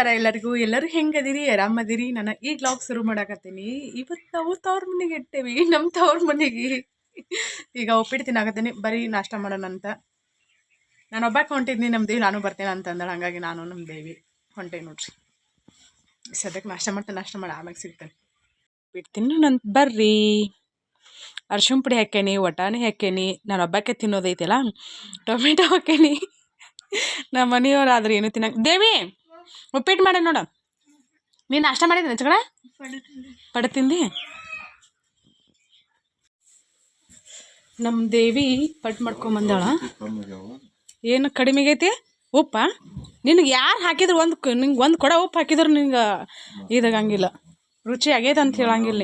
ನಮಸ್ಕಾರ ಎಲ್ಲರಿಗೂ. ಎಲ್ಲರೂ ಹೆಂಗದಿರಿ? ಆರಾಮದಿರಿ? ನಾನು ಈ ಬ್ಲಾಗ್ ಶುರು ಮಾಡಾಕತ್ತೀನಿ. ಇವತ್ತು ನಾವು ತವ್ರ ಮನೆಗೆ ಇಟ್ಟೇವಿ. ನಮ್ಮ ತವ್ರ ಮನೆಗೆ. ಈಗ ಉಪ್ಪಿಟ್ಟು ತಿನ್ನಾಕತ್ತೀನಿ. ಬರೀ ನಾಷ್ಟ ಮಾಡೋಣ ಅಂತ. ನಾನು ಒಬ್ಬಾಕೆ ಹೊಂಟಿದ್ನಿ ನಮ್ಮ ದೇವಿ ನಾನು ಬರ್ತೇನೆ ಅಂತಂದಳು. ಹಾಗಾಗಿ ನಾನು ನಮ್ಮ ದೇವಿ ಹೊಂಟೆ ನೋಡ್ರಿ. ಸದ್ಯಕ್ಕೆ ನಾಷ್ಟ ಮಾಡ್ತೇನೆ. ನಾಷ್ಟ ಮಾಡಿ ಆಮ್ಯಾಗ ಸಿಗ್ತೇನೆ. ಉಪ್ಪಿಟ್ಟು ತಿನ್ನೋಣಂತ ಬರ್ರಿ. ಅರ್ಶಿಣ ಪುಡಿ ಹಾಕೇನಿ ವಟಾಣಿ ಹಾಕೇನಿ ನಾನು ಒಬ್ಬಾಕೆ ತಿನ್ನೋದೈತಲ್ಲ, ಟೊಮೆಟೊ ಹಾಕೇನಿ ನಮ್ಮ ಮನೆಯವ್ರು ಆದ್ರೆ ಏನು ತಿನ್ನಕ್ಕೆ ದೇವಿ! ಉಪ್ಪಿಟ್ಟು ಮಾಡಿ ನೋಡು. ನೀನು ನಾಷ್ಟ ಮಾಡಿದ್ದೀನಿ ಚಕಡ ಪಡ ತಿಂದಿ ನಮ್ಮ ದೇವಿ ಪಟ್ ಮಾಡ್ಕೊಂಬಂದಾಳ ಏನು ಕಡಿಮೆ ಆಗೈತಿ? ಉಪ್ಪ? ನಿನಗೆ ಯಾರು ಹಾಕಿದ್ರು ಒಂದು ನಿಂಗೆ ಒಂದು ಕೊಡ ಉಪ್ಪು ಹಾಕಿದ್ರು ನಿಂಗೆ ಇದಾಗಂಗಿಲ್ಲ. ರುಚಿ ಆಗೈತೆ ಅಂತ ಹೇಳಂಗಿಲ್ಲ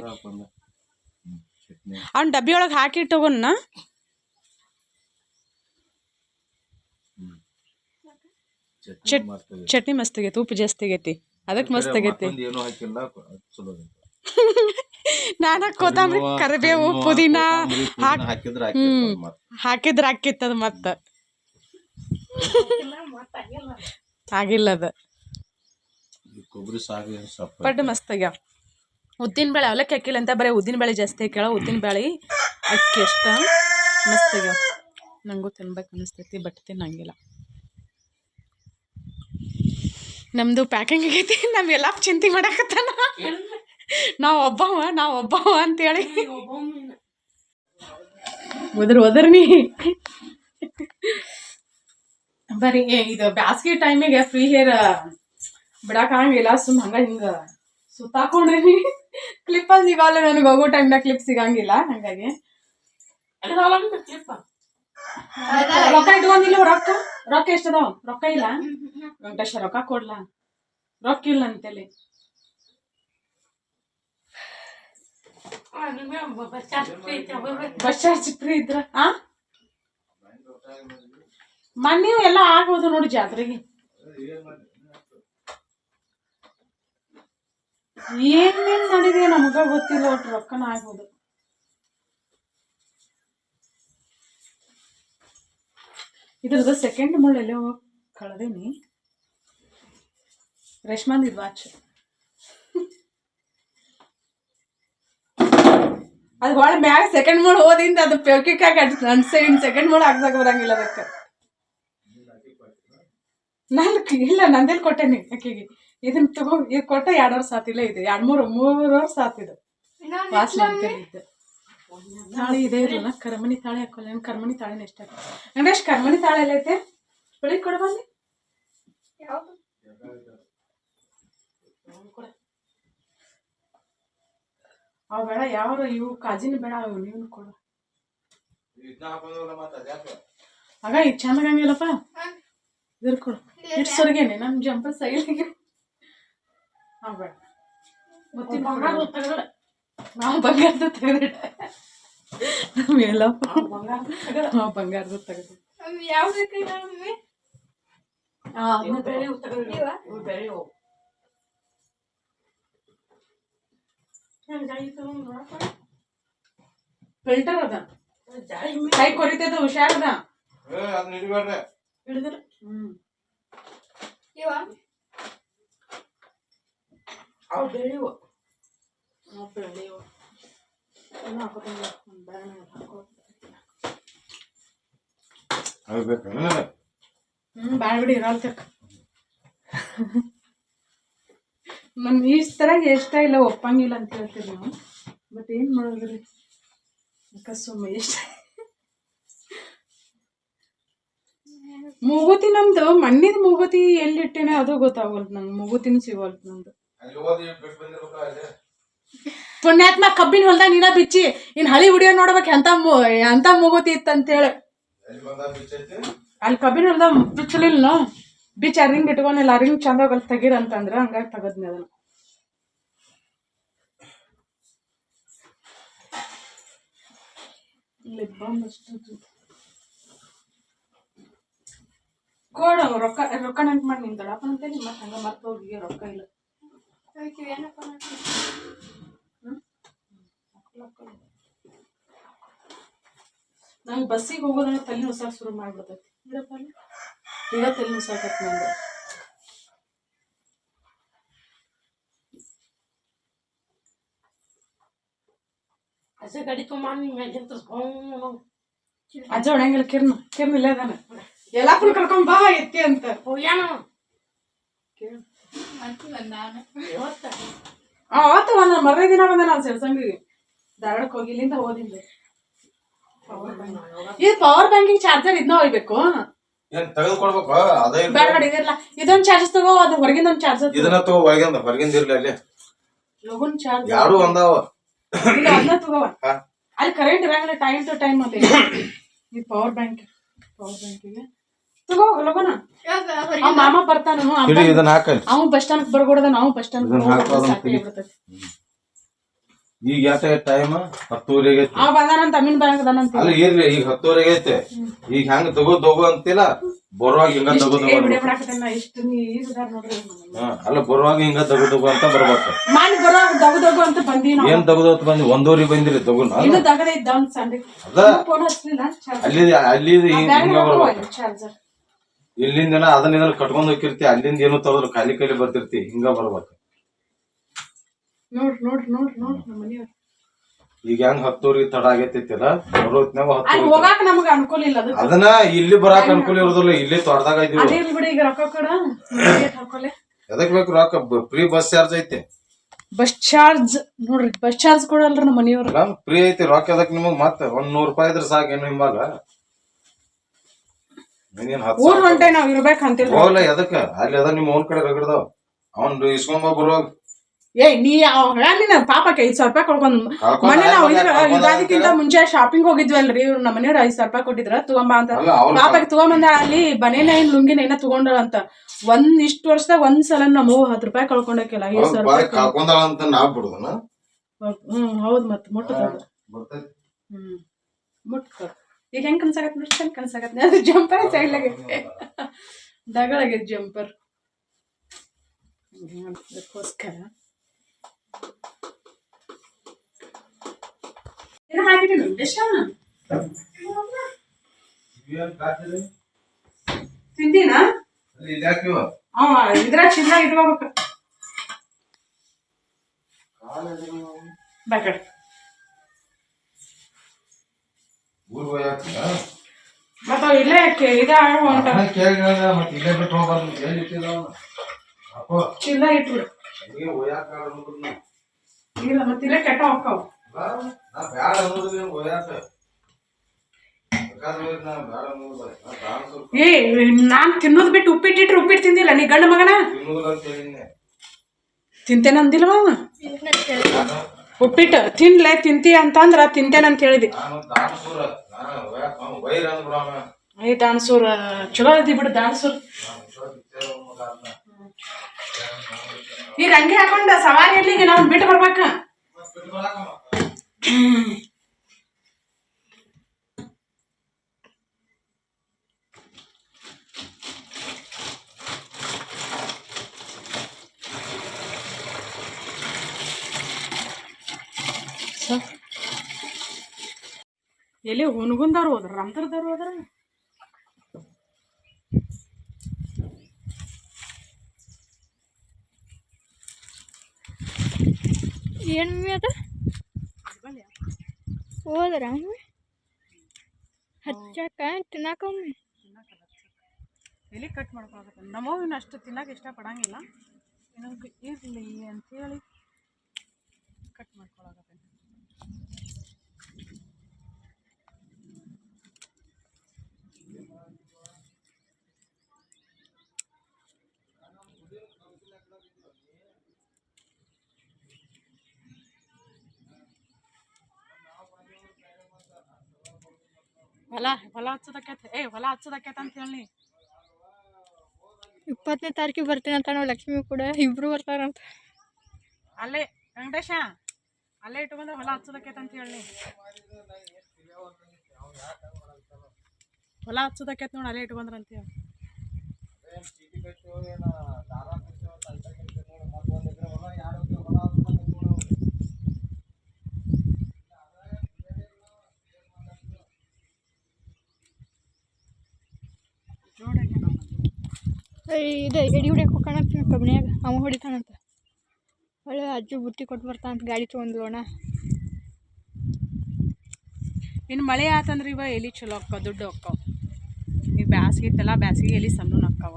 ಅವ್ನು ಡಬ್ಬಿ ಒಳಗೆ ಹಾಕಿ ಚಟ್ ಚಟ್ನಿ ಮಸ್ತ್ ಆಗೈತಿ ಉಪ್ಪು ಜಾಸ್ತಿ ಆಗೈತಿ. ಅದಕ್ಕೆ ಮಸ್ತ್ ಆಗೈತಿ ಏನು ಹಾಕಿಲ್ಲ ಚಲೋ ಆಗೈತೆ. ನಾನು ಕೊತ್ತಂಬರಿ ಕರಿಬೇವು ಪುದೀನ ಹ್ಮ್. ಹಾಕಿದ್ರೆ ಹಾಕಿತ್ತದ ಮತ್ತೆ. ಆಗಿಲ್ಲ ಅದು. ಬಟ್ ಮಸ್ತ್ ಆಗ್ಯಾವ ಉದ್ದಿನ ಬೇಳೆ ಅವಲಕ್ಕಿ ಹಾಕಿಲ್ಲ ಅಂತ ಬರೀ ಉದ್ದಿನ ಬೇಳೆ ಜಾಸ್ತಿ ಹಾಕ್ಯಾಳ ಉದ್ದಿನ ಬೇಳೆ ಅಕ್ಕಿ ಅಷ್ಟ ಮಸ್ತ್ ಆಗ್ಯಾವ ನನಗೂ ತಿನ್ಬೇಕು ಅನಿಸ್ತೈತಿ ಬಟ್ ತಿನ್ನಂಗಿಲ್ಲ. ನಮ್ಮದು ಪ್ಯಾಕಿಂಗ್ ಆಗೈತಿ. ನಮ್ಗೆಲ್ಲ ಚಿಂತೆ ಮಾಡಕತ್ತಾನ. ನಾವು ಒಬ್ಬವ ನಾವು ಒಬ್ಬವ ಅಂತೇಳಿ. ಹೇಳಿ ಒದರ್ ನೀ. ಬರಿ ಇದು ಬ್ಯಾಸ್ಗಿ ಟೈಮಿಗೆ ಫ್ರೀ ಹೇರ್ ಬಿಡಕ್ಕಾಗಂಗಿಲ್ಲ ಸುಮ್ ಹಂಗ ಹಿಂಗ ಸುತ್ತಾಕೊಂಡ್ರಿ ಕ್ಲಿಪ್ ಅಲ್ಲಿ ಸಿಗಲ್ಲ ನನಗೆ. ಹೋಗೋ ಟೈಮ್ನಾಗ ಕ್ಲಿಪ್ ಸಿಗಂಗಿಲ್ಲ. ಹಂಗಾಗಿ. ರೊಕ್ಕ ಇಟ್ಕೊಂಡಿಲ್ಲ ರೊಕ್ಕ? ರೊಕ್ಕ ಎಷ್ಟದ ರೊಕ್ಕ ಇಲ್ಲ? ವೆಂಕಟೇಶ ರೊಕ್ಕ ಕೊಡ್ಲಾ? ರೊಕ್ಕ ಇಲ್ಲ ಅಂತೇಳಿ ಬಸ್ ಚಾರ್ಜ್ ಫ್ರೀ ಇದ್ರ? ಆ? ಮೊನ್ನೆ ಎಲ್ಲ ಆಗ್ಬೋದು ನೋಡಿ ಜಾತ್ರೆಗೆ. ಏನೇನ್ ಮಾಡಿದೆ ನಮಗ ಗೊತ್ತಿಲ್ಲ ಒಟ್ಟು ರೊಕ್ಕನ ಆಗ್ಬೋದು. ಇದ್ರದ್ದು ಸೆಕೆಂಡ್ ಮುಳ್ಳೆಲ್ಲೋ ಕಳೆದೇನಿ. ರೇಷ್ಮಂದ್ ಇದು ವಾಚ್ ಅದು ಭಾಳ ಮ್ಯಾಗ ಸೆಕೆಂಡ್ ಮೋಡ್ ಹೋದಿಂದ ಅದು ಪೆವ್ಕಿಕಾಗ ನನ್ನ ಸೈಡ್ ಸೆಕೆಂಡ್ ಮೋಡ್ ಹಾಕ್ದಾಗ ಬರಂಗಿಲ್ಲ ಅದಕ್ಕೆ. ನಾನು ಇಲ್ಲ ನಂದೇಲಿ ಕೊಟ್ಟೇನಿ ಆಕೆಗೆ ಇದನ್ನ ತಗೋ ಇದು ಕೊಟ್ಟ ಎರಡು ವರ್ಷ ಆತಿಲ್ಲ ಇದು ಎರಡು ಮೂರು ಮೂರು ವರ್ಷ ಆತಿದು ವಾಸನೆ ಅಂತಿದ್ದು ತಾಳಿ ಇದೇ ಇರಲ್ಲ ಕರ್ಮಣಿ ತಾಳೆ ಹಾಕೋಲ್ಲ ನನ್ ಕರ್ಮಣಿ ತಾಳೆನ ಇಷ್ಟ ಗಣೇಶ್ ಕರ್ಮಣಿ ತಾಳೆ ಎಲ್ಲ ಐತೆ? ಬೆಳಿಗ್ಗೆ ಕೊಡ ಬನ್ನಿ. ಅವು ಬೇಡ ಯಾವ ಇವು ಕಾಜಿನ ಬೇಡ ಅವು ನೀವು ಕೊಡು. ಇದನ್ನ ಈ ಮತ್ತ್ ಹಂಗಿಲ್ಲಪ್ಪ ಆಗ ಇದು ಚೆನ್ನಾಗಂಗಿಲ್ಲಪ್ಪ ಇದ್ರ ಕೊಡು ಇಟ್ ಸೊರ್ಗೇನೆ ನಮ್ಮ ಜಂಪರ್ ಸೈಲಿಗೆ ಹಾ ಬೇಡ. ನಾವು ಬಂಗಾರದ ತೆಗೆದಿಡ ನಮ್ಗೆಲ್ಲ ನಾವು ಬಂಗಾರದ ತೆಗೆದು ನಾವು. ಹಿಡಿದ್ರ ಹ್ಮ್ ಅವು ಬೆಳೆಯುವ ಅವು ಬೆಳೆಯುವ ಏನು ಹಾಕೋತಿಲ್ಲ ಬೇರೆ ಹಾಕೋ ಅವ್ ಬೇಕಾ? ಹ್ಮ್ ಬಾಳ್ಬಿಡಿ ಇರಲ್ತಕ್ಕ ನಮ್ ಈ ಥರ ಇಷ್ಟ ಇಲ್ಲ ಒಪ್ಪಂಗಿಲ್ಲ ಅಂತ ಹೇಳ್ತೀವಿ ನಾವು. ಬಟ್ ಏನು ಮಾಡೋದ್ರಿ? ಅಕಸ್ಮ ಸುಮ್ಮ ಇಷ್ಟ. ಮೂಗುತಿ ನಮ್ದು ಮಣ್ಣಿದ ಮೂಗುತಿ ಎಲ್ಲಿಟ್ಟೇನೆ ಅದು ಗೊತ್ತಾಗಲ್ತು ನಂಗೆ. ಮೂಗುತಿನ ಸಿಗೋಲ್ತು ಅಲ್ಲಿ? ಪುಣ್ಯಾತ್ಮ ಕಬ್ಬಿನ ಹೊಲ್ದಾಗ ನೀನ ಬಿಚ್ಚಿ ಇನ್ ಹಳಿ ವಿಡಿಯೋ ನೋಡ್ಬೇಕು ಎಂತ ಎಂತ ಮೂಗುತಿ ಇತ್ತಂತೇಳಿ. ಅಲ್ಲಿ ಕಬ್ಬಿನ ಹೊಲ್ದಾಗ ಬಿಚ್ಚಲಿಲ್ಲ ಬಿಚ್ಚ ಆ ರಿಂಗ್ ಇಟ್ಕೊಂಡಿಲ್ಲ ಆ ರಿಂಗ್ ಚಂದಾಗ ಅಲ್ಲಿ ತೆಗೀರ ಅಂತಂದ್ರೆ ಹಂಗಾಗಿ ತೆಗದ್ನಿ ಅದನ್ನ. ಲಿಪ್ ಬಾಮ್ ಅಷ್ಟು ಕೊಡು ರೊಕ್ಕ ರೊಕ್ಕ ನೆನ್ಪು ಮಾಡಿ ನಿಂತಳಪ್ಪ ದಡಪ್ಪ ಅಂತೇಳಿ ಮತ್ತೆ ಹಂಗ ಮರ್ತ ಹೋಗಿ ರೊಕ್ಕ ಇಲ್ಲ. ನಂಗೆ ಬಸ್ಸಿಗೆ ಹೋಗೋದ್ರೆ ತಲೆ ಹೊಸ ಶುರು ಮಾಡ್ಬಿಡ್ತೈತಿ. ತೆಲು ಸಾಕತ್ ನಂದು. ಅಸೆ ಗಾಡಿ ಮ್ಯಾಗಿಂತ ತೊಗೊಂಡು ಅಜ್ಜ ಹೊಣಂಗಿಲ್ಲ ಕಿರ್ನ ಕಿರ್ನ ಇಲ್ಲೇ ಅದಾನ ಎಲ್ಲ ಫುಲ್ ಕರ್ಕೊಂಡ್ ಬಾ ಎತ್ತಿ ಅಂತ. ಹೋಗ್ಯಾನ? ಇವತ್ತ? ಅವತ್ತು ಒಂದ ಮರ ದಿನ ಬಂದ ನಾನು ಸೇರ್ಸಂಗಿಗೆ ಧಾರವಾಡಕ್ಕೆ ಹೋಗಿ ಇಲ್ಲಿಂದ ಓದಿದ್ದೆ ಇದು ಪವರ್ ಬ್ಯಾಂಕಿಂಗ್ ಚಾರ್ಜರ್ ಇದನ್ನ ಒಯ್ಬೇಕು. ಏನ್ ತೆಗೆದು ಅದೇ ಇರ್ಲಿ. ಬೇಡ ಬೇಡ ಇದಿರಲ್ಲ ಇದೊಂದ್ ಚಾರ್ಜಸ್ ತಗೋ ಅದು ಹೊರಗಿಂದ ಒಂದ್ ಚಾರ್ಜರ್ ಇದನ್ನ ತಗೋ ಹೊರಗಿಂದ. ಹೊರಗಿಂದ ಇರ್ಲಿ ಅಲ್ಲಿ. ಲಗುನ್ ಚಾರ್ಜ್ ಯಾರು ಒಂದಾವ. ಇಲ್ಲ ಅದನ್ನ ತಗೋ. ಹಾ. ಅಲ್ಲಿ ಕರೆಂಟ್ ಇರಂಗಿಲ್ಲ ಟೈಮ್ ಟು ಟೈಮ್ ಈ ಪವರ್ ಬ್ಯಾಂಕ್ ಪವರ್ ಬ್ಯಾಂಕಿಗೆ ತಗೋ ಲಗುನ ಅವ್ ಮಾಮ ಬರ್ತಾನ ಇಡಿ ಇದನ್ನ ಹಾಕಲ್ಲಿ. ಅವ್ ಬಸ್ ಸ್ಟಾಂಡ್ ಬರ್ಕೊಡದ ನಾವು ಬಸ್ ಸ್ಟ್ಯಾಂಡ್ ಇದನ್ನ ಹಾಕು, ಅದನ್ನ ತೆಗಿ. ಈಗ ಯಾಕೆ ಟೈಮ್ ಹತ್ತುವರೆಗೆ ಅವ್ ಬಂದಾನಂತ ಅಮೀನ್ ಅಲ್ಲ ಇರ್ಲಿ ಈಗ ಹತ್ತುವರೆಗೆ ಐತೆ. ಈಗ ಹೆಂಗ ತಗೋ ತಗೋ ಅಂತಿಲ್ಲ. ಬರುವಾಗ ಹಿಂಗ ತಗೋ ತಗೋ ಅಲ್ಲ ಬರುವಾಗ ಹಿಂಗ ತಗೋ ತಗೋ ಅಂತ ಬರ್ಬೇಕು. ಮಾಡಿ ತಗೋ ಅಂತ ನಾವು. ಏನ್ ಬಂದಿ? ಒಂದೂವರೆ ಬಂದಿರಿ ತಗೋ ಇನ್ನು ಇದ್ದ ಒಂದ್ ಸಂಡೆ. ಅಲ್ಲಿ ಅಲ್ಲಿ ಹಿಂಗ ಬರ್ಬೇಕು. ಇಲ್ಲಿಂದ ಅದನ್ನ ಇದನ್ನ ಕಟ್ಕೊಂಡ್ ಹೋಗಿರ್ತಿ ಅಲ್ಲಿಂದ ಏನೋ ತಗೋದ್ರ ಖಾಲಿ ಖಾಲಿ ಬರ್ತಿರ್ತಿ ಹಿಂಗ ಬರ್ಬೇಕು. ನೋಡ್ರಿ ನೋಡ್ರಿ ನೋಡ್ರಿ ನೋಡ್ರಿ ನಮ್ಮ ಮನೆಯವ್ರು ಈಗ ಹೆಂಗ್ ಹತ್ತೂರಿ ತಡ ಆಗೈತಿಲ್ಲ ಬರೋತ್ನಾಗ ಅಲ್ಲಿ ಹತ್ತೂರಿ ಹೋಗಾಕ ನಮಗ ಅನುಕೂಲ ಇಲ್ಲ ಅದು ಅದನ್ನ ಇಲ್ಲಿ ಬರಾಕ್ ಅನುಕೂಲ ಇರೋದಿಲ್ಲ ಇಲ್ಲಿ ತೋಟದಾಗ ಇದೀವಿ. ಅದೇ ಇರ್ಲಿ ಬಿಡಿ ಈಗ ರೊಕ್ಕ ಕೊಡ ಹಾಕೊಲೆ ಎದಕ್ ಬೇಕು ರೊಕ್ಕ? ಫ್ರೀ ಬಸ್ ಚಾರ್ಜ್ ಐತಿ. ಬಸ್ ಚಾರ್ಜ್ ನೋಡ್ರಿ ಬಸ್ ಚಾರ್ಜ್ ಕೊಡಲ್ರಿ ನಮ್ಮ ಮನೆಯವ್ರು ಫ್ರೀ ಐತಿ ರೊಕ್ಕ ಎದಕ್ ನಿಮಗ್ ಮತ್ತ ಒಂದ್ ನೂರ್ ರೂಪಾಯಿ ಇದ್ರ ಸಾಕ ಏನು ನಿಮ್ಮಾಗ. ನೀನೇನ್ ಹತ್ತು ಊರ್ ಹೊಂಟೆ ನಾವ್ ಇರ್ಬೇಕ್ ಅಂತಿಲ್ಲ ಹೋಗ್ಲ ಎದಕ್ಕ ಅಲ್ಲಿ ಅದ ನಿಮ್ ಓನ್ ಕಡೆ ರಗಡ್ದಾವ್. ಅವ್ನ್ ಇಸ್ಕೊಂಬ ಬರುವಾಗ ಏ ನೀ ನೀನ ಪಾಪಕ್ಕೆ ಐದ್ ಸಾವಿರ ರೂಪಾಯಿ ಕೊಡ್ಕೊಂಡ್ ಮೊನ್ನೆ ನಾವು ಇದಾದಕ್ಕಿಂತ ಇದ್ರ ಯುಗಾದಿಕ್ಕಿಂತ ಮುಂಚೆ ಶಾಪಿಂಗ್ ಹೋಗಿದ್ವಲ್ರಿ ಇವ್ರು ನಮ್ಮ ಮನೆಯವ್ರು ಐದ್ ಸಾವಿರ ರೂಪಾಯಿ ಕೊಟ್ಟಿದ್ರ ತಗೊಂಬ ಅಂತ. ಪಾಪಕ್ಕೆ ತಗೊಂಬಂದ ಅಲ್ಲಿ ಬನೇನ ಏನ್ ಲುಂಗಿನ ಏನ ತಗೊಂಡಳ ಅಂತ. ಒಂದ್ ಇಷ್ಟು ವರ್ಷದಾಗ ಒಂದ್ ಸಲ ನಮ್ಮ ಹತ್ತು ರೂಪಾಯಿ ಕಳ್ಕೊಂಡಕ್ಕಿಲ್ಲ ಐದ್ ಸಾವಿರ ರೂಪಾಯಿ ಹ್ಮ್ ಹೌದ್ ಮತ್ ಮುಟ್ಟದ ಹ್ಮ್ ಈಗ ಹೆಂಗ್ ಕನ್ಸಾಗತ್ ನೋಡಿ ಹೆಂಗ್ ಕನ್ಸಾಗತ್ ಅದು ಜಂಪರ್ ಸೈಡ್ಲಾಗೆ ದಗಳಾಗೆ ಜಂಪರ್ ಅದಕ್ಕೋಸ್ಕರ. ತಿಂದಿನಾ ಇದ್ರಾಗ ಚಿನ್ನ ಇಟ್ಕೋಬೇಕು. ಬೇಕಡೆ ಮತ್ತ ಇಲ್ಲೇ ಕೆ- ಇದ ಹೊಂಟ ಕೇಳಿಲ್ಲ ಮತ್ತೆ ಇಲ್ಲೇ ಬಿಟ್ಟು ಹೋಗ್ಬಾರ್ದು ಎಲ್ಲಿ ಇಟ್ಟಿದಾವ ಅಪ್ಪೋ. ಚಿನ್ನ ಇಟ್ಬಿಡು. ಹಂಗೆ ಹೋಯಾಕ ಅನ್ನೋದನ್ನ ಇಲ್ಲ ಕೆಟ್ಟ ಹೋಗ್ತಾವ ನಾ ಬ್ಯಾಡ ಅನ್ನೋದು ನೀನು ಹೋಯಾಕ ಏ ತಿನ್ನೋದ್ ಬಿಟ್ಟು ಉಪ್ಪಿಟ್ಟಿಟ್ರೆ ಉಪ್ಪಿಟ್ಟು ತಿಂದಿಲ್ಲ ನೀ ಗಂಡ ಮಗನ? ತಿಂತೇನೆ ಅಂದಿಲ್ವ? ಉಪ್ಪಿಟ್ಟು ತಿನ್ಲೆ ತಿಂತಿ ಅಂತಂದ್ರ ತಿಂತೇನೆ ಅಂತ ಹೇಳಿದಿ. ಐ ದಾನ್ಸೂರ್ ಚಲೋ ಇದ್ದಿ ಬಿಡು ದಾನ್ಸೂರ್. ಈಗ ಹಂಗೆ ಹಾಕೊಂಡ ಸವಾರಿ ಇರ್ಲಿಗೆ ನಾವು ಬಿಟ್ಟು ಬರ್ಬೇಕ. ಎಲ್ಲಿ ಹುನ್ಗುಂದವ್ರು ಹೋದ್ರ? ರಂಧ್ರದವ್ರು ಹೋದ್ರ? ಏನು ಮಮ್ಮಿ ಅದು? ಹೋದ್ರ ಹಚ್ಚಾಕ ತಿನ್ನಾಕೊಮ್ಮೆ ಎಲ್ಲಿ ಕಟ್ ಮಾಡ್ಕೊಳಕತ್ತ? ನಮ್ಮವ್ನ ಅಷ್ಟು ತಿನ್ನಕ್ಕೆ ಇಷ್ಟಪಡಂಗಿಲ್ಲ. ನನಗೆ ಇರಲಿ ಅಂತೇಳಿ ಕಟ್ ಮಾಡ್ಕೊಳಕತ್ತ. ಹೊಲ ಹೊಲ ಹಚ್ಚೋದಕ್ಕೈತೆ ಏ ಹೊಲ ಹಚ್ಚೋದಕ್ಕೈತೆ ಅಂತ ಹೇಳಿ. ಇಪ್ಪತ್ತನೇ ತಾರೀಕಿಗೆ ಬರ್ತೀನಿ ಅಂತ ನಾವು ಲಕ್ಷ್ಮಿ ಕೂಡ ಇಬ್ರು ಬರ್ತಾರಂತ ಅಲ್ಲೇ ವೆಂಕಟೇಶ ಅಲ್ಲೇ ಇಟ್ಕೊಂಡ್ರೆ ಹೊಲ ಹಚ್ಚೋದಕ್ಕೈತೆ ಅಂತ ಹೇಳಿ. ಹೊಲ ಹಚ್ಚೋದಕ್ಕೈತೆ ನೋಡಿ ಅಲ್ಲೇ ಇಟ್ಕೊಂಡ್ರಂತ ಹೇಳಿ. ಇದು ಎಡಿ ಹೊಡಿಯಕ್ಕೆ ಹೋಗೋಣಂತ ಕಬ್ಬಿನ್ಯಾಗ ಅವ ಹೊಡಿತಾನಂತ. ಒಳ್ಳೆ ಅಜ್ಜು ಬುತ್ತಿ ಕೊಟ್ಟು ಬರ್ತಾನಂತ ಗಾಡಿ ತೊಗೊಂಡ್ಲೋಣ ಇನ್ನು ಮಳೆ ಆತಂದ್ರೆ ಇವ ಎಲಿ ಚಲೋ ಅಕ್ಕಾವ, ದುಡ್ಡು ಅಕ್ಕಾವ. ಈಗ ಬ್ಯಾಸಿಗೆ ಇತ್ತಲ್ಲ, ಬ್ಯಾಸಿಗೆ ಎಲಿ ಸಣ್ಣ ಅಕ್ಕಾವ.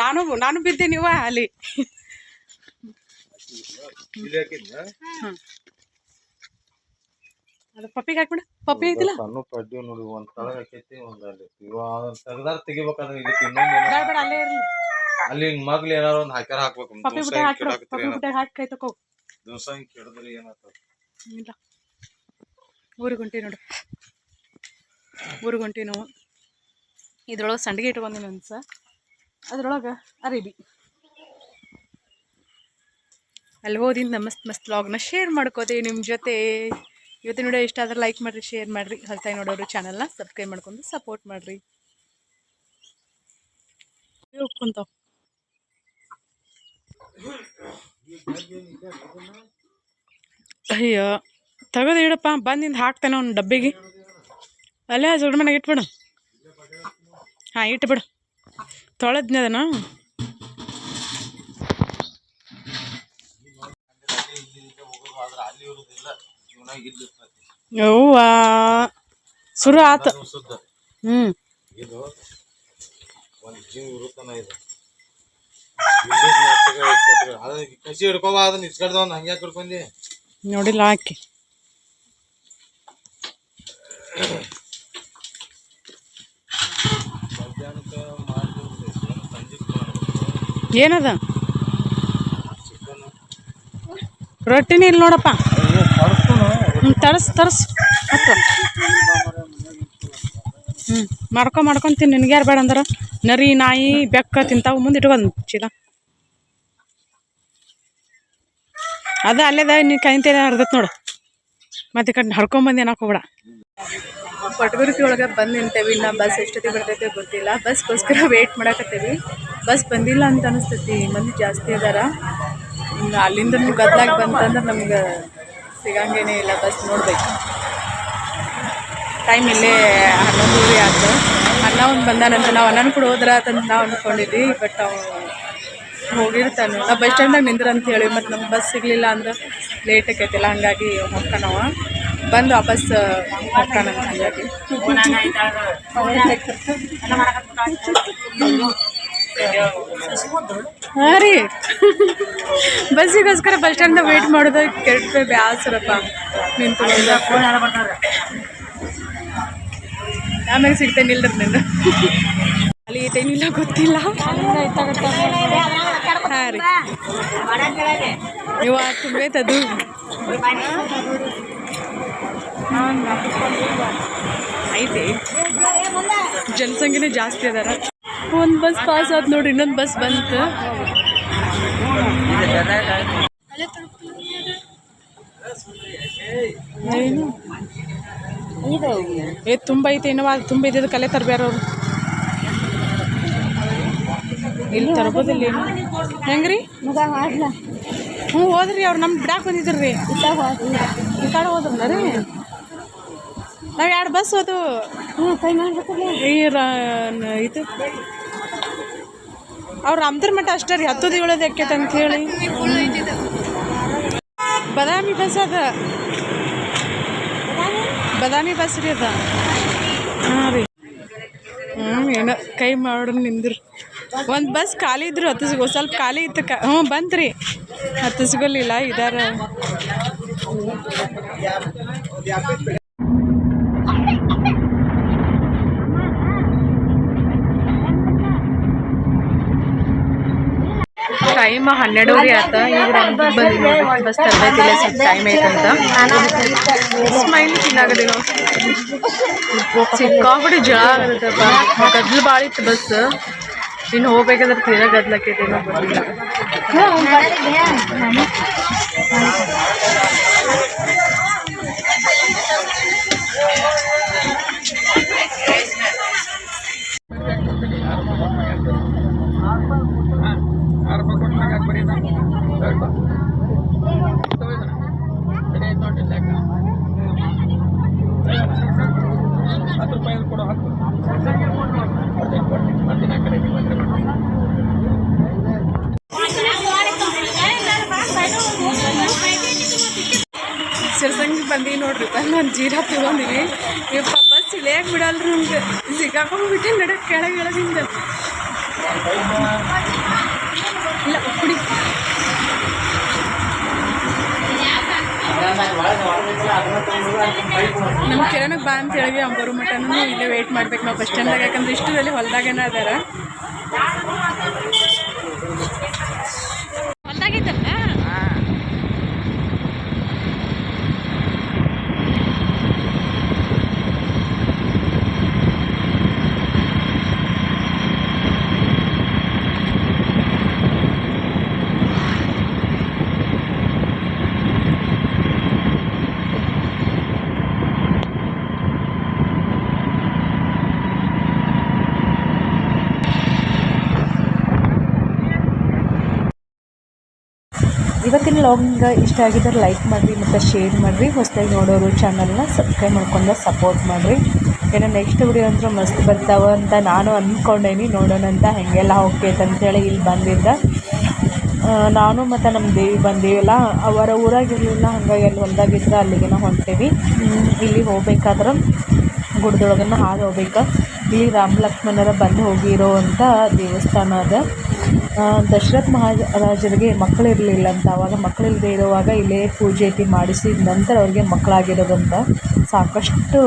ನಾನು ನಾನು ಬಿದ್ದೆ, ನೀವ ಅಲ್ಲಿ. ಅದು ಪಪ್ಪಿಗೆ ಹಾಕ್ಬಿಡು. ಪಪ್ಪಿ ಐತಿಲ್ಲ? ಸಣ್ಣ ಪಡ್ಡಿ ನೋಡಿ ಒಂದ್ ತಳ ಹಾಕೈತಿ ಒಂದ್ ಅಲ್ಲಿ ತೆಗ್ದಾರ ತೆಗಿಬೇಕಾದ್ರೆ ಇದಕ್ಕೆ ಇನ್ನೊಂದ್ ಅಲ್ಲೇ ಇರಲಿ. ಅಲ್ಲಿ ಮಗ್ಲು ಏನಾರ ಒಂದ್ ಹಾಕ್ಯಾರ ಹಾಕ್ಬೇಕು ಪಪ್ಪಿ ಬಿಟ್ಟೆ ಹಾಕ್ಬಿಡು, ಪಪ್ಪಿ ಏನೋ. ಹಾಕಿ, ಕೈ ತಕೋ. ದಿವಸ ಹಿಂಗ್ ಕೆಡದ್ರಿ ಏನಾಗ್ತದ ಇಲ್ಲ ಊರಿಗೆ ನೋಡು. ಊರಿಗೆ ಹೊಂಟಿ ನಾವು. ಇದ್ರೊಳಗೆ ಸಂಡಿಗೆ ಇಟ್ಕೊಂಡಿನಿ ಅನ್ಸ. ಅದ್ರೊಳಗೆ ಅರಿಬಿ. ಅಲ್ಲಿ ಹೋದಿಂದ ಮಸ್ತ್ ಮಸ್ತ್ ವ್ಲಾಗ್ನ ಶೇರ್ ಮಾಡ್ಕೋತೀವಿ ನಿಮ್ಮ ಜೊತೆ. ಇವತ್ತಿನ ವಿಡಿಯೋ ಇಷ್ಟ ಆದ್ರೆ ಲೈಕ್ ಮಾಡಿರಿ ಶೇರ್ ಮಾಡಿರಿ. ಹೊಲ್ತಾಯಿ ನೋಡೋರು ಚಾನಲ್ನ ಸಬ್ಸ್ಕ್ರೈಬ್ ಮಾಡ್ಕೊಂಡು ಸಪೋರ್ಟ್ ಮಾಡಿರಿ. ಕುಂತಾವ್ ಅಯ್ಯೋ, ತೆಗೆದು ಇಡಪ್ಪ, ಬಂದಿಂದ ಹಾಕ್ತಾನೆ ಅವ್ನು ಡಬ್ಬಿಗೆ. ಅಲ್ಲೇ ಸುಡ್ಮನೆಗೆ ಇಟ್ಬಿಡು. ಹಾಂ, ಇಟ್ಬಿಡು. ತೊಳೆದ್ನಿ ಅದನ್ನು? ಯವ್ವ ಸುರು ಆತ. ಹ್ಞೂ ಇದು ಒಂದು ಜೀವ ಇರುತ್ತನ ಇದು. ಕಸಿ ಹಿಡ್ಕೋಬಾ ಅದನ್ನ ಇಸ್ಕಡ್ದ ಒಂದ್ ಹಿಡ್ಕೊಂಡಿ? ನೋಡಿಲ್ಲ ಹಾಕಿ. ಮಧ್ಯಾಹ್ನಕ್ಕೆ ಏನದ? ರೊಟ್ಟಿನ ಇಲ್ಲ ನೋಡಪ್ಪ. ತರಸ್ ತರಸ್. ಹ್ಞೂ ಮಾಡ್ಕೊ ಮಾಡ್ಕೊಂತೀನಿ ನಿನಗೆ ಯಾರು ಬೇಡ ಅಂದ್ರೆ? ನರಿ, ನಾಯಿ, ಬೆಕ್ಕ ತಿಂತಾವು. ಮುಂದೆ ಇಟ್ಕೊಂಡು ಚೀಲ. ಅದ ಅಲ್ಲೇದ, ನೀನು ಕೈಂತೇನೆ ಹರ್ದತ್ ನೋಡು. ಮತ್ತೆ ಕಡೆ ಹರ್ಕೊಂಬಂದು ಏನಕ್ಕೆ ಪಟ್ಗುರ್ತಿ ಒಳಗೆ ಬಂದು ನಿಂತೇವಿ. ನಾ ಬಸ್ ಎಷ್ಟೊತ್ತಿಗೆ ಬರ್ತೈತೆ ಗೊತ್ತಿಲ್ಲ. ಬಸ್ಗೋಸ್ಕರ ವೇಟ್ ಮಾಡಕತ್ತೇವಿ. ಬಸ್ ಬಂದಿಲ್ಲ ಅಂತ ಅನಿಸ್ತೈತಿ. ಮಂದಿ ಜಾಸ್ತಿ ಅದಾರ. ಇನ್ನು ಅಲ್ಲಿಂದ ಗದ್ಲಾಗಿ ಬಂತಂದ್ರೆ ನಮ್ಗೆ ಸಿಗಂಗೇನೇ ಇಲ್ಲ ಬಸ್ ನೋಡ್ಬೇಕು. ಟೈಮ್ ಇಲ್ಲೇ ಹನ್ನೊಂದುವರೆ ಆಯ್ತು. ಅಣ್ಣ ಒಂದು ಬಂದಾನಂತ ನಾವು ಅಣ್ಣನ ಕೂಡ ಹೋದ್ರ ಅಂತ ನಾವು ಅಂದ್ಕೊಂಡಿದ್ವಿ ಬಟ್ ಅವ್ನು ಹೋಗಿರ್ತಾನೆ. ನಾವು ಬಸ್ ಸ್ಟ್ಯಾಂಡಾಗ ನಿಂದ್ರ ಅಂತ ಹೇಳಿ. ಮತ್ತು ನಮ್ಗೆ ಬಸ್ ಸಿಗಲಿಲ್ಲ ಅಂದ್ರೆ ಲೇಟ್ ಆಕೈತಿಲ್ಲ. ಹಂಗಾಗಿ ಹೊಕ್ಕನವ. ಬಂದು ವಾಪಸ್ ಹಾಂ ರೀ. ಬಸ್ಸಿಗೋಸ್ಕರ ಬಸ್ ಸ್ಟ್ಯಾಂಡ್ ವೇಟ್ ಮಾಡೋದು ಕೆಟ್ಟ ಬ್ಯಾಸರಪ್ಪ. ನಿಂತು ಆಮೇಲೆ ಸಿಗ್ತೇನೆ ಇಲ್ರಿ ನಿಂದು. ಅಲ್ಲಿ ಐತೇನಿಲ್ಲ ಗೊತ್ತಿಲ್ಲ. ಹಾಂ ರೀ. ಇವ ತುಂಬೈತದು. ಐತೆ ಜನಸಂಖ್ಯೆನೇ ಜಾಸ್ತಿ ಅದಾರ. ಒಂದು ಬಸ್ ಪಾಸ್ ಆದ್ ನೋಡ್ರಿ, ಇನ್ನೊಂದು ಬಸ್ ಬಂತು. ಏನು? ಏ, ತುಂಬ ಐತೆ ಅದು ತುಂಬ ಇದ್ದಿದ್ದು ಕಲೆ ತರಬೇರವ್ರು ಇಲ್ಲಿ ತರ್ಬೋದಿಲ್ಲ ಏನು? ಹೆಂಗ್ರಿ? ಹ್ಞೂ, ಹೋದ್ರಿ ಅವ್ರು ನಮ್ಮ ಬಿಡಾಕ್ ಬಂದಿದ್ರು. ರೀ ಈ ಕಡೆ ಹೋದ್ರಲ್ಲ ರೀ? ನಾವು ಎರಡು ಬಸ್ ಅದು. ಈ ರ- ಇದು. ಅವ್ರು ರಾಮದ್ರ ಮಠ ಅಷ್ಟೇ ರೀ ಹತ್ತು ಏಳೋದು ಎಕ್ಕೈತೆ ಅಂತ ಹೇಳಿ. ಬದಾಮಿ ಬಸ್ ಅದ. ಬದಾಮಿ ಬಸ್ ರೀ ಅದ. ಹಾಂ ರೀ. ಹ್ಞೂ ಏನೋ ಕೈ ಮಾಡು ನಿಂದ್ರು. ಒಂದು ಬಸ್ ಖಾಲಿ ಇದ್ರು ಹತ್ತಿಸ್ಕೊ ಸ್ವಲ್ಪ ಖಾಲಿ ಇತ್ತು ಕ ಹ್ಞೂ ಬಂತ್ರಿ ಹತ್ತಿಸ್ಕೊಲಿಲ್ಲ ಇದಾರ. ಟೈಮ್ ಹನ್ನೆರಡುವರೆ ಆತ ಈಗ ಅಂಗಡಿಗೆ ಬಂದು ನೋಡಿ, ಬಸ್ ತರಬೇಕಿಲ್ಲ ಸ್ವಲ್ಪ ಟೈಮ್ ಐತಂತ ಸ್ಮೈಲ್ ತಿನ್ನಾಗದೆ ನಾವು ಸಿಕ್ಕಾಬಿಟ್ಟು ಜಳ ಆಗದಪ್ಪ ಗದ್ಲು ಭಾಳ ಇತ್ತು ಬಸ್ ಇನ್ನು ಹೋಗ್ಬೇಕಂದ್ರೆ ತೀರಾ ಗದ್ಲಕ್ಕೈತೇನೋ ಗೊತ್ತಿಲ್ಲ ನೋಡ್ರಿ ಜೀರ ತಗೊಂಡಿವಿ ಯಪ್ಪ ಬಸ್ ಇಳಿಯಕ್ಕೆ ಬಿಡಲ್ರಿ ನಮ್ಗೆ ಸಿಗಾಕೊಂಡ್ಬಿಟ್ಟು ನಡಕ್ ಕೆಳಗೆ ಕೆಳಗಿಂದ ಇಲ್ಲ, ಕುಡಿ. ನಮ್ಮ ಕಿರಣಕ್ಕೆ ಬಾ ಅಂತ ಹೇಳಿ ಅಂಬರು ಮಟನೂ ಇಲ್ಲೇ ವೇಟ್ ಮಾಡ್ಬೇಕು ನಾವು ಬಸ್ ಸ್ಟ್ಯಾಂಡ್ದಾಗ, ಯಾಕಂದ್ರೆ ಇಷ್ಟರಲ್ಲಿ ಹೊಲ್ದಾಗೇನ ಅದಾರ ನಿಮ್ಗೆ ಇಷ್ಟ ಆಗಿದ್ರೆ ಲೈಕ್ ಮಾಡಿರಿ ಮತ್ತು ಶೇರ್ ಮಾಡಿರಿ. ಹೊಸದಾಗಿ ನೋಡೋರು ಚಾನಲ್ನ ಸಬ್ಸ್ಕ್ರೈಬ್ ಮಾಡ್ಕೊಂಡು ಸಪೋರ್ಟ್ ಮಾಡಿರಿ. ಏನೋ ನೆಕ್ಸ್ಟ್ ವಿಡಿಯೋ ಅಂದರೂ ಮಸ್ತ್ ಬರ್ತಾವೆ ಅಂತ ನಾನು ಅಂದ್ಕೊಂಡೇನಿ ನೋಡೋಣ ಅಂತ ಹೆಂಗೆಲ್ಲ ಹೋಗ್ತೈತೆ ಅಂತೇಳಿ ಇಲ್ಲಿ ಬಂದಿದ್ದ. ನಾನು ಮತ್ತು ನಮ್ಮ ದೇವಿ ಬಂದೀವಲ್ಲ, ಅವರ ಊರಾಗಿರಲಿಲ್ಲ, ಹಂಗಾಗಿ ಅಲ್ಲಿ ಹೊಲ್ದಾಗಿದ್ರೆ ಅಲ್ಲಿಗೆ ನಾವು ಹೊಂಟೇವಿ ಇಲ್ಲಿ ಹೋಗ್ಬೇಕಾದ್ರೆ ಗುಡ್ದೊಳಗನ್ನ ಹಾದು ಹೋಗ್ಬೇಕು. ಇಲ್ಲಿ ರಾಮ ಲಕ್ಷ್ಮಣರ ಬಂದು ಹೋಗಿರೋ ಅಂಥ ದೇವಸ್ಥಾನ ಅದ. ದಶರಥ ಮಹಾರಾಜರಿಗೆ ಮಕ್ಕಳಿರಲಿಲ್ಲ ಅಂತ. ಆವಾಗ ಮಕ್ಕಳಿಲ್ಲದೆ ಇರುವಾಗ ಇಲ್ಲೇ ಪೂಜೆ ಮಾಡಿಸಿದ ನಂತರ ಅವ್ರಿಗೆ ಮಕ್ಕಳಾಗಿರೋದಂತ ಸಾಕಷ್ಟು